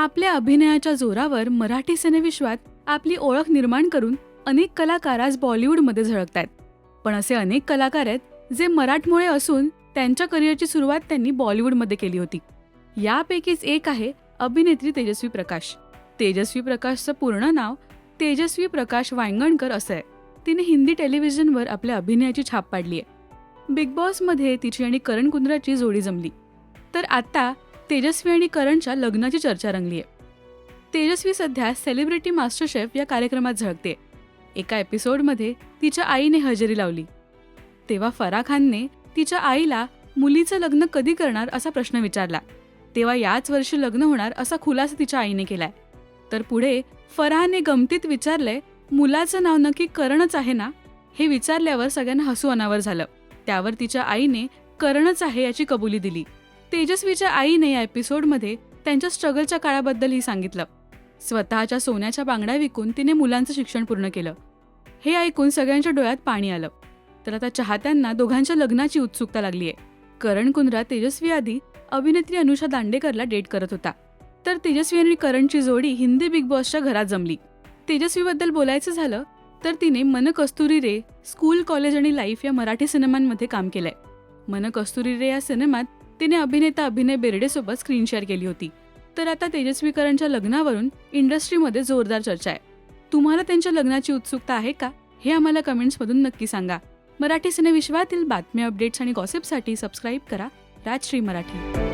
आपल्या अभिनयाच्या जोरावर मराठी सिनेविश्वात आपली ओळख निर्माण करून अनेक कलाकार आज बॉलिवूडमध्ये झळकतायत. पण असे अनेक कलाकार आहेत जे मराठमोळे असून त्यांच्या करिअरची सुरुवात त्यांनी बॉलिवूडमध्ये केली होती. यापैकीच एक आहे अभिनेत्री तेजस्वी प्रकाश. तेजस्वी प्रकाशचं पूर्ण नाव तेजस्वी प्रकाश वांगणकर असं आहे. तिने हिंदी टेलिव्हिजनवर आपल्या अभिनयाची छाप पाडली आहे बिग बॉसमध्ये तिची आणि करण कुंद्राची जोडी जमली. तर आता तेजस्वी आणि करणच्या लग्नाची चर्चा रंगली आहे तेजस्वी सध्या सेलिब्रिटी मास्टर शेफ या कार्यक्रमात झळकते. एका एपिसोडमध्ये तिच्या आईने हजेरी लावली. तेव्हा फरा खानने तिच्या आईला मुलीचं लग्न कधी करणार असा प्रश्न विचारला. तेव्हा याच वर्षी लग्न होणार असा खुलासा तिच्या आईने केलाय. तर पुढे फराहने गमतीत विचारलंय मुलाचं नाव नक्की करणच आहे ना? हे विचारल्यावर सगळ्यांना हसू अनावर झालं. त्यावर तिच्या आईने करणच आहे याची कबुली दिली. तेजस्वीच्या आईने या एपिसोडमध्ये त्यांच्या स्ट्रगलच्या काळाबद्दलही सांगितलं. स्वतःच्या सोन्याच्या बांगड्या विकून तिने मुलांचं शिक्षण पूर्ण केलं. हे ऐकून सगळ्यांच्या डोळ्यात पाणी आलं. तर आता चाहत्यांना दोघांच्या लग्नाची उत्सुकता लागली आहे करण कुंद्रा तेजस्वी आधी अभिनेत्री अनुषा दांडेकरला डेट करत होता. तर तेजस्वी आणि करणची जोडी हिंदी बिग बॉसच्या घरात जमली. तेजस्वीबद्दल बोलायचं झालं तर तिने मन कस्तुरी रे स्कूल कॉलेज आणि लाईफ या मराठी सिनेमांमध्ये काम केलंय. मन कस्तुरी रे या सिनेमात तिने अभिनेता अभिनय बेर्डेसोबत स्क्रीन शेअर केली होती. तर आता तेजस्वी करणच्या लग्नावरून इंडस्ट्रीमध्ये जोरदार चर्चा आहे. तुम्हाला त्यांच्या लग्नाची उत्सुकता आहे का? हे आम्हाला कमेंट्समधून नक्की सांगा. मराठी सिनेविश्वातील बातम्या अपडेट्स आणि गॉसिपसाठी सबस्क्राईब करा. राजश्री मराठी.